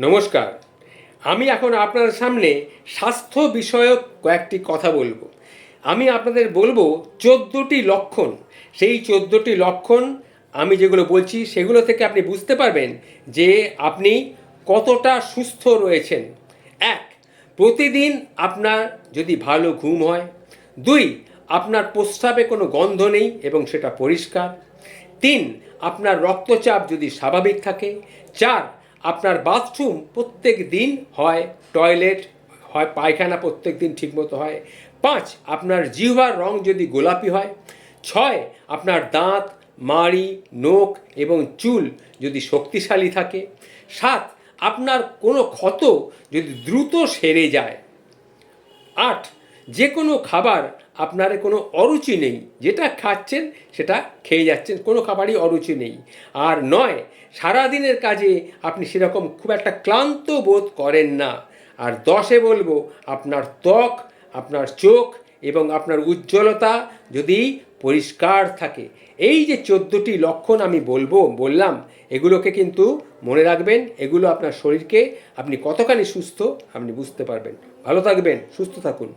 নমস্কার। আমি এখন আপনার সামনে স্বাস্থ্য বিষয়ক কয়েকটি কথা বলব। আমি আপনাদের বলব চোদ্দোটি লক্ষণ। সেই চোদ্দোটি লক্ষণ আমি যেগুলো বলছি সেগুলো থেকে আপনি বুঝতে পারবেন যে আপনি কতটা সুস্থ রয়েছেন। এক, প্রতিদিন আপনার যদি ভালো ঘুম হয়। দুই, আপনার প্রস্রাবে কোনো গন্ধ নেই এবং সেটা পরিষ্কার। তিন, আপনার রক্তচাপ যদি স্বাভাবিক থাকে। চার আপনার বাথরুম প্রত্যেক দিন হয় টয়লেট হয় পায়খানা প্রত্যেক দিন ঠিকমতো হয়। পাঁচ, আপনার জিহ্বার রং যদি গোলাপি হয়। ছয়, আপনার দাঁত, মাড়ি, নোখ এবং চুল যদি শক্তিশালী থাকে। সাত, আপনার কোনো ক্ষত যদি দ্রুত সেরে যায়। আট যে কোনো খাবার আপনার কোনো অরুচি নেই। যেটা খাচ্ছেন, সেটা খেয়ে যাচ্ছেন। কোনো খাবারই অরুচি নেই। আর নয়, সারাদিনের কাজে আপনি সেরকম খুব একটা ক্লান্ত বোধ করেন না। আর দশে বলব, আপনার ত্বক, আপনার চোখ এবং আপনার উজ্জ্বলতা যদি পরিষ্কার থাকে। এই যে চোদ্দোটি লক্ষণ আমি বলব, বললাম, এগুলোকে কিন্তু মনে রাখবেন, এগুলো আপনার শরীরকে আপনি কতখানি সুস্থ, আপনি বুঝতে পারবেন। ভালো থাকবেন, সুস্থ থাকুন।